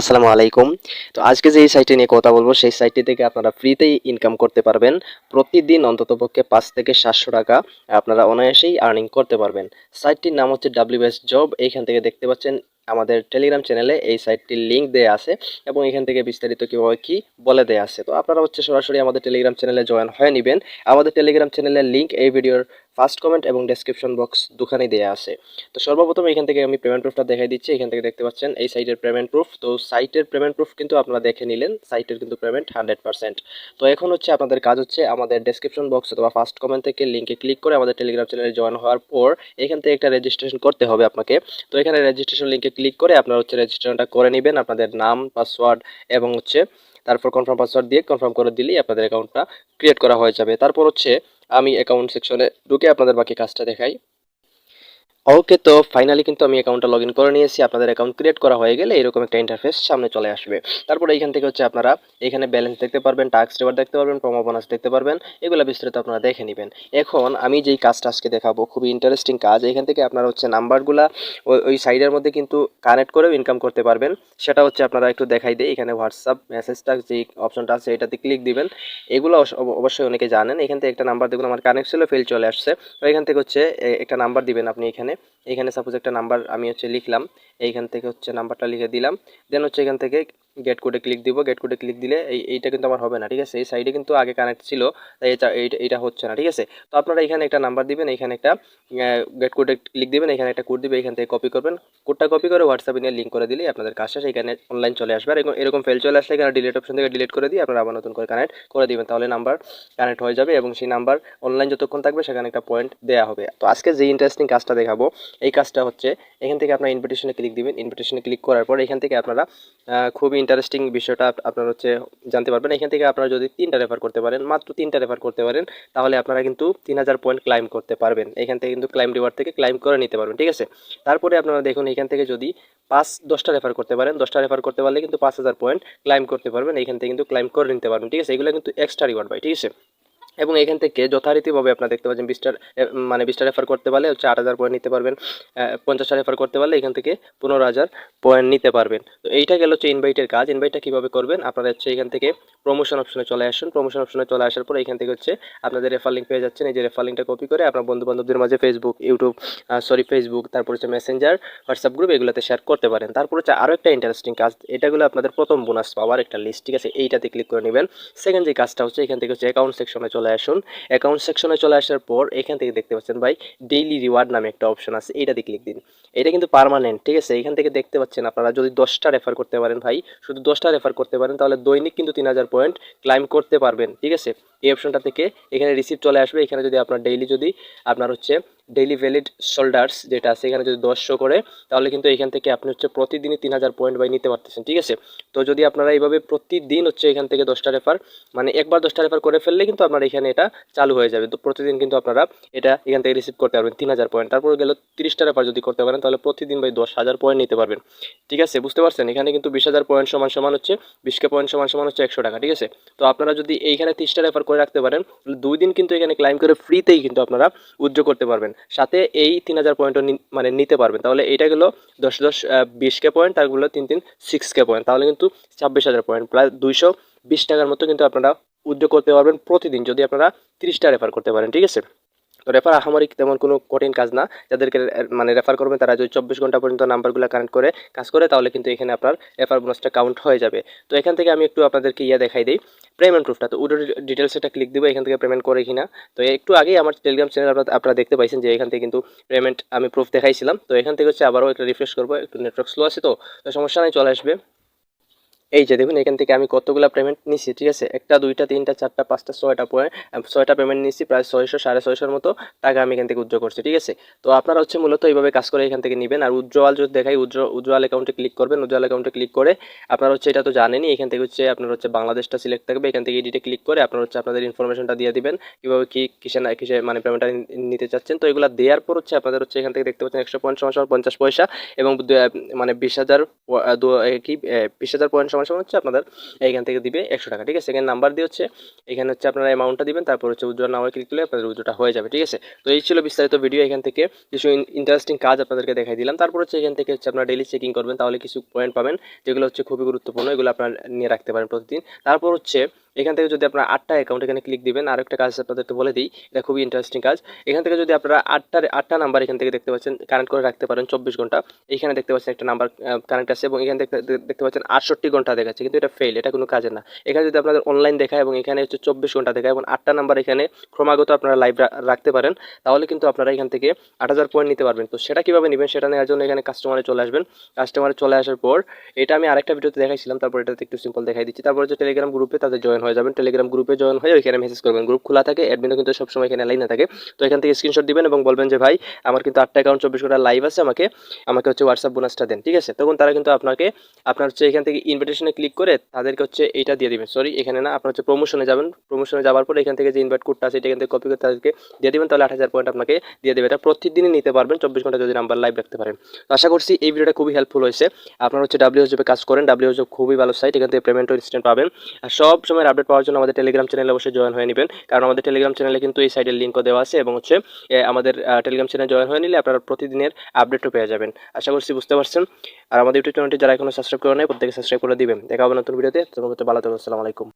আসসালামু আলাইকুম। তো আজকে যে এই সাইটটি নিয়ে কথা বলব, সেই সাইটটি থেকে আপনারা ফ্রিতেই ইনকাম করতে পারবেন। প্রতিদিন অন্ততপক্ষে পাঁচ থেকে সাতশো টাকা আপনারা অনায়াসেই আর্নিং করতে পারবেন। সাইটটির নাম হচ্ছে ডাব্লিউএস জব এইখান থেকে দেখতে পাচ্ছেন আমাদের টেলিগ্রাম চ্যানেলে এই সাইটটির লিঙ্ক দেওয়া আছে এবং এখান থেকে বিস্তারিত কীভাবে কী বলে দেওয়া আছে। তো আপনারা হচ্ছে সরাসরি আমাদের টেলিগ্রাম চ্যানেলে জয়েন হয়ে নেবেন। আমাদের টেলিগ্রাম চ্যানেলের লিঙ্ক এই ভিডিওর ফার্স্ট কমেন্ট এবং ডেসক্রিপশন বক্স দুখানেই দেওয়া আছে। তো সর্বপ্রথম এখান থেকে আমি পেমেন্ট প্রুফটা দেখাই দিচ্ছি। এখান থেকে দেখতে পাচ্ছেন, এই সাইটের পেমেন্ট প্রুফ তো সাইটের পেমেন্ট প্রুফ কিন্তু আপনারা দেখে নিলেন। সাইটের কিন্তু পেমেন্ট হান্ড্রেড পার্সেন্ট তো এখন হচ্ছে আপনাদের কাজ হচ্ছে আমাদের ডেসক্রিপশন বক্স অথবা ফার্স্ট কমেন্ট থেকে লিঙ্কে ক্লিক করে আমাদের টেলিগ্রাম চ্যানেলে জয়েন হওয়ার পর এখান থেকে একটা রেজিস্ট্রেশন করতে হবে আপনাকে। তো এখানে রেজিস্ট্রেশন লিঙ্কে ক্লিক করে আপনারা হচ্ছে রেজিস্ট্রেশনটা করে নেবেন। আপনাদের নাম পাসওয়ার্ড এবং হচ্ছে তারপর কনফার্ম পাসওয়ার্ড দিয়ে কনফার্ম করে দিলেই আপনাদের অ্যাকাউন্টটা ক্রিয়েট করা হয়ে যাবে। তারপর হচ্ছে আমি অ্যাকাউন্ট সেকশনে ঢুকে আপনাদের বাকি কাজটা দেখাই। ওকে তো ফাইনালি কিন্তু আমি অ্যাকাউন্টটা লগ ইন করে নিয়েছি। আপনাদের অ্যাকাউন্ট ক্রিয়েট করা হয়ে গেলে এরকম একটা ইন্টারফেস সামনে চলে আসবে। তারপরে এইখান থেকে হচ্ছে আপনারা এখানে ব্যালেন্স দেখতে পারবেন টাক্স রিওয়ার্ড দেখতে পারবেন প্রোমো বোনাস দেখতে পারবেন, এগুলো বিস্তারিত আপনারা দেখে নেবেন। এখন আমি যেই কাজটা আজকে দেখাবো, খুবই ইন্টারেস্টিং কাজ। এখান থেকে আপনারা হচ্ছে নাম্বারগুলা ওই ওই সাইডের মধ্যে কিন্তু কানেক্ট করেও ইনকাম করতে পারবেন। সেটা হচ্ছে আপনারা একটু দেখাই দিই। এখানে হোয়াটসঅ্যাপ মেসেজটা যে অপশনটা আছে, এটাতে ক্লিক দিবেন। এগুলো অবশ্য- অবশ্যই অনেকে জানেন। এখান থেকে একটা নাম্বার দেখুন, আমার কানেক্ট ছিল ফেল চলে আসছে। তো এখান থেকে হচ্ছে একটা নাম্বার দিবেন আপনি এখানে। এখানে সাপোজ একটা নাম্বার আমি হচ্ছে লিখলাম, এইখান থেকে হচ্ছে নাম্বারটা লিখে দিলাম দেন হচ্ছে এখান থেকে গেট কোডে ক্লিক দিব গেট কোডে ক্লিক দিলে এই, এইটা কিন্তু আমার হবে না, ঠিক আছে? এই সাইডে কিন্তু আগে কানেক্ট ছিল, তাই এটা, এইটা হচ্ছে না, ঠিক আছে? তো আপনারা এখানে একটা নাম্বার দিবেন, এখানে একটা গেট কোডে ক্লিক দিবেন, এখানে একটা কোড দিবে এখান থেকে কপি করবেন। কোডটা কপি করে হোয়াটসঅ্যাপে নিয়ে লিঙ্ক করে দিলে আপনাদের কাজটা এখানে অনলাইন চলে আসবে। আর এরকম ফেল চলে আসলে এখানে ডিলিট অপশন থেকে ডিলিট করে দিয়ে আপনারা আবার নতুন করে কানেক্ট করে দিবেন, তাহলে নাম্বার কানেক্ট হয়ে যাবে এবং সেই নাম্বার অনলাইন যতক্ষণ থাকবে সেখানে একটা পয়েন্ট দেওয়া হবে। তো আজকে যে ইন্টারেস্টিং কাজটা দেখাবো, এই কাজটা হচ্ছে, এখান থেকে আপনার ইনভিটেশনে ক্লিক দিবেন। ইনভিটেশনে ক্লিক করার পর এখান থেকে আপনারা খুবই ইন্টারেস্টিং বিষয়টা আপনার হচ্ছে জানতে পারবেন। এখান থেকে আপনারা যদি তিনটা রেফার করতে পারেন, মাত্র তিনটা রেফার করতে পারেন, তাহলে আপনারা কিন্তু তিন হাজার পয়েন্ট ক্লাইম করতে পারবেন। এখান থেকে কিন্তু ক্লাইম রিওয়ার্ড থেকে ক্লাইম করে নিতে পারবেন, ঠিক আছে? তারপরে আপনারা দেখুন, এখান থেকে যদি পাঁচ, দশটা রেফার করতে পারেন, দশটা রেফার করতে পারলে কিন্তু পাঁচ হাজার পয়েন্ট ক্লাইম করতে পারবেন। এখান থেকে কিন্তু ক্লাইম করে নিতে পারবেন, ঠিক আছে? এগুলো কিন্তু এক্সট্রা রিওয়ার্ড ভাই, ঠিক আছে? এবং এখান থেকে যথারীতিভাবে আপনারা দেখতে পাচ্ছেন বিশটার মানে বিশটা রেফার করতে পারলে হচ্ছে আট হাজার পয়েন্ট নিতে পারবেন পঞ্চাশটা রেফার করতে পারলে এখান থেকে পনেরো হাজার পয়েন্ট নিতে পারবেন। তো এইটা গেল হচ্ছে ইনভাইটের কাজ। ইনভাইটটা কীভাবে করবেন? আপনারা হচ্ছে এখান থেকে প্রমোশন অপশনে চলে আসুন। প্রমোশন অপশনে চলে আসার পর এখান থেকে হচ্ছে আপনাদের রেফার লিঙ্ক পেয়ে যাচ্ছেন। এই যে রেফার লিঙ্কটা কপি করে আপনার বন্ধু বান্ধবদের মাঝে ফেসবুক ইউটিউব সরি ফেসবুক তারপর হচ্ছে মেসেঞ্জার হোয়াটসঅ্যাপ গ্রুপ এগুলোতে শেয়ার করতে পারেন। তারপর হচ্ছে আরও একটা ইন্টারেস্টিং কাজ এটাগুলো আপনাদের প্রথম বোনাস পাওয়ার একটা লিস্ট ঠিক আছে? এইটাতে ক্লিক করে নেবেন। সেকেন্ড যে কাজটা হচ্ছে এখান থেকে হচ্ছে অ্যাকাউন্ট সেকশনে চলে আসুন। অ্যাকাউন্ট সেকশনে চলে আসার পর এখান থেকে দেখতে পাচ্ছেন ভাই ডেইলি রিওয়ার্ড নামে একটা অপশন আছে, এটাতে ক্লিক দিন। এটা কিন্তু পারমানেন্ট ঠিক আছে? এখান থেকে দেখতে পাচ্ছেন আপনারা, যদি দশটা রেফার করতে পারেন ভাই, শুধু দশটা রেফার করতে পারেন, তাহলে দৈনিক কিন্তু তিন হাজার পয়েন্ট ক্লাইম করতে পারবেন, ঠিক আছে? এই অপশনটা থেকে এখানে রিসিপ্ট চলে আসবে, এখানে যদি আপনার ডেইলি যদি আপনার হচ্ছে ডেইলি ভ্যালিড শোল্ডার্স যেটা আছে এখানে যদি দশশো করে, তাহলে কিন্তু এখান থেকে আপনি হচ্ছে প্রতিদিনই তিন হাজার পয়েন্ট বাই নিতে পারতেছেন, ঠিক আছে? তো যদি আপনারা এইভাবে প্রতিদিন হচ্ছে এখান থেকে দশটা রেফার মানে একবার দশটা রেফার করে ফেললে কিন্তু আপনার এখানে এটা চালু হয়ে যাবে। তো প্রতিদিন কিন্তু আপনারা এটা এখান থেকে রিসিভ করতে পারবেন তিন হাজার পয়েন্ট তারপর গেল তিরিশটা রেফার যদি করতে পারেন, তাহলে প্রতিদিন বাই দশ হাজার পয়েন্ট নিতে পারবেন, ঠিক আছে? বুঝতে পারছেন? এখানে কিন্তু বিশ হাজার পয়েন্ট সমান সমান হচ্ছে বিশকে পয়েন্ট সমান সমান হচ্ছে একশো টাকা, ঠিক আছে? তো আপনারা যদি এইখানে তিরিশটা রেফার করে রাখতে পারেন দুই দিন কিন্তু এখানে ক্লাইম করে ফ্রিতেই কিন্তু আপনারা উজ্জ্ব করতে পারবেন। সাথে এই তিন হাজার পয়েন্টও মানে নিতে পারবেন। তাহলে এইটা গেলো দশ দশ বিশ কে পয়েন্ট তারগুলো গুলো তিন তিন সিক্স কে পয়েন্ট তাহলে কিন্তু ছাব্বিশ হাজার পয়েন্ট প্রায় দুইশো বিশ টাকার মতো কিন্তু আপনারা উদ্যোগ করতে পারবেন প্রতিদিন, যদি আপনারা তিরিশটা রেফার করতে পারেন, ঠিক আছে? তো রেফার আহামরি তেমন কোনো কঠিন কাজ না। যাদেরকে মানে রেফার করবেন তারা যদি চব্বিশ ঘণ্টা পর্যন্ত নাম্বারগুলো কানেক্ট করে কাজ করে, তাহলে কিন্তু এখানে আপনার রেফার বোনাসটা কাউন্ট হয়ে যাবে। তো এখান থেকে আমি একটু আপনাদেরকে ইয়ে দেখাই দিই। পেমেন্ট প্রুফটা তো উডো ডিটেলস এটা ক্লিক দিব, এখান থেকে পেমেন্ট করে কিনা। তো একটু আগেই আমার টেলিগ্রাম চ্যানেল আপনারা আপনারা দেখতে পাইছেন যে এখান থেকে কিন্তু পেমেন্ট আমি প্রুফ দেখাইছিলাম। তো এখান থেকে হচ্ছে আবারও একটা রিফ্রেশ করব, একটু নেটওয়ার্ক স্লো আছে তো সমস্যা নেই, চলে আসবে। এই যে দেখুন, এখান থেকে আমি কতগুলো পেমেন্ট নিচ্ছি ঠিক আছে? একটা, দুইটা, তিনটা, চারটা, পাঁচটা, ছয়টা পয়েন্ট ছয়টা পেমেন্ট নিচ্ছি প্রায় ছয়শো, সাড়ে ছয়শোর মতো টাকা আমি এখান থেকে উজ্জ্বল করছি, ঠিক আছে? তো আপনারা হচ্ছে মূলত এইভাবে কাজ করে এখান থেকে নেবেন। আর উজ্জ্বল যদি দেখাই উজ্জ্বল উজ্জ্বল অ্যাকাউন্টে ক্লিক করবেন, উজ্জ্বল অ্যাকাউন্টে ক্লিক করে আপনারা হচ্ছে এটা তো জানেনই, এখান থেকে হচ্ছে আপনার হচ্ছে বাংলাদেশটা সিলেক্ট থাকবে, এখান থেকে এডিটে ক্লিক করে আপনার হচ্ছে আপনাদের ইনফরমেশনটা দিয়ে দিবেন, কীভাবে কী কিসে না কিসে মানে পেমেন্টটা নিতে চাচ্ছেন। তো এগুলো দেওয়ার পর হচ্ছে আপনাদের হচ্ছে এখান থেকে দেখতে পাচ্ছেন একশো সমান পঞ্চাশ পয়সা এবং মানে বিশ হাজার কি হাজার পয়েন্ট সমান সমান হচ্ছে আপনাদের এইখান থেকে দিবে একশো টাকা, ঠিক আছে? এখানে নাম্বার দিয়ে হচ্ছে, এখানে হচ্ছে আপনারা অ্যামাউন্টটা দিবেন, তারপর হচ্ছে উজ্জ্বল নাম্বার ক্লিক করলে আপনাদের উজ্জ্বলটা হয়ে যাবে, ঠিক আছে? তো এই ছিল বিস্তারিত ভিডিও এখান থেকে কিছু ইন্টারেস্টিং কাজ আপনাদেরকে দেখাই দিলাম। তারপর হচ্ছে এখান থেকে হচ্ছে আপনারা ডেলি চেকিং করবেন, তাহলে কিছু পয়েন্ট পাবেন, যেগুলো হচ্ছে খুবই গুরুত্বপূর্ণ, এগুলো আপনারা নিয়ে রাখতে পারেন প্রতিদিন। তারপর হচ্ছে এখান থেকে যদি আপনারা আটটা অ্যাকাউন্ট এখানে ক্লিক দিবেন আর একটা কাজ আপনাদেরকে বলে দিই, এটা খুবই ইন্টারেস্টিং কাজ। এখান থেকে যদি আপনারা আটটার, আটটা নাম্বার এখান থেকে দেখতে পাচ্ছেন কানেক্ট করে রাখতে পারেন চব্বিশ ঘণ্টা। এখানে দেখতে পাচ্ছেন একটা নাম্বার কানেক্ট আছে এবং এখানে দেখতে পাচ্ছেন আটষট্টি ঘণ্টা দেখাচ্ছে, কিন্তু এটা ফেল এটা কোনো কাজের না। এখানে যদি আপনাদের অনলাইন দেখায় এবং এখানে হচ্ছে চব্বিশ ঘণ্টা দেখায় এবং আটটা নাম্বার এখানে ক্রমাগত আপনারা লাইভ রাখতে পারেন, তাহলে কিন্তু আপনারা এখান থেকে আট হাজার পয়েন্ট নিতে পারবেন। তো সেটা কীভাবে নেবেন সেটা নেওয়ার জন্য এখানে কাস্টমারে চলে আসবেন। কাস্টমারে চলে আসার পর, এটা আমি আরেকটা ভিডিওতে দেখাইছিলাম, তারপর এটাতে একটু সিম্পল দেখাই দিচ্ছি। তারপর হচ্ছে টেলিগ্রাম গ্রুপে তাদের জয়েন হয়ে যাবেন টেলিগ্রাম গ্রুপে জয়েন হয়ে ওইখানে মেসেজ করবেন। গ্রুপ খোলা থাকে অ্যাডমিনও কিন্তু সবসময় এখানে লাইনে থাকে। তো এখান থেকে স্ক্রিনশট দিবেন এবং বলবেন যে, ভাই, আমার কিন্তু আটটা অ্যাকাউন্ট চব্বিশ ঘণ্টা লাইভ আছে, আমাকে আমাকে হচ্ছে হোয়াটসঅ্যাপ বোনাসটা দেন। ঠিক আছে? তখন তারা কিন্তু আপনাকে, আপনার হচ্ছে এখান থেকে ইনভিটেশনে ক্লিক করে তাদেরকে হচ্ছে এইটা দিয়ে দিবেন। সরি এখানে না, আপনার হচ্ছে প্রমোশনে যাবেন। প্রমোশনে যাওয়ার পর এখান থেকে যে ইনভাইট কোডটা আছে, এটা এখান কপি করে তাদেরকে দিয়ে দেবেন। তাহলে আট হাজার পয়েন্ট আপনাকে দিয়ে দেবে। এটা প্রতিদিনই নিতে পারবেন, চব্বিশ ঘণ্টা যদি নাম্বার লাইভ রাখতে পারেন। তো আশা করছি এই ভিডিওটা খুবই হেল্পফুল হয়েছে। আপনার হচ্ছে ডাব্লিউ কাজ করেন। ডাব্লিউ খুবই ভালো সাইট এখান থেকে পেমেন্টও ইনস্ট্যান্ট পাবেন। আর সব সময় আপডেট পাওয়ার জন্য আমাদের টেলিগ্রাম চ্যানেলে অবশ্যই জয়েন হয়ে নেবেন। কারণ আমাদের টেলিগ্রাম চ্যানেলে কিন্তু এই সাইডের লিঙ্কও দেওয়া আছে এবং হচ্ছে আমাদের টেলিগ্রাম চ্যানেলে জয়েন হয়ে নিলে আপনারা প্রতিদিনের আপডেটও পেয়ে যাবেন। আশা করছি বুঝতে পারছেন। আর আমাদের ইউটিউব চ্যানেলটি যারা এখনও সাবস্ক্রাইব করে নেয় প্রত্যেকে সাবস্ক্রাইব করে দিবেন। দেখা হবে নতুন ভিডিওতে। তোমার ভালো থাকবেন আসসালামু আলাইকুম।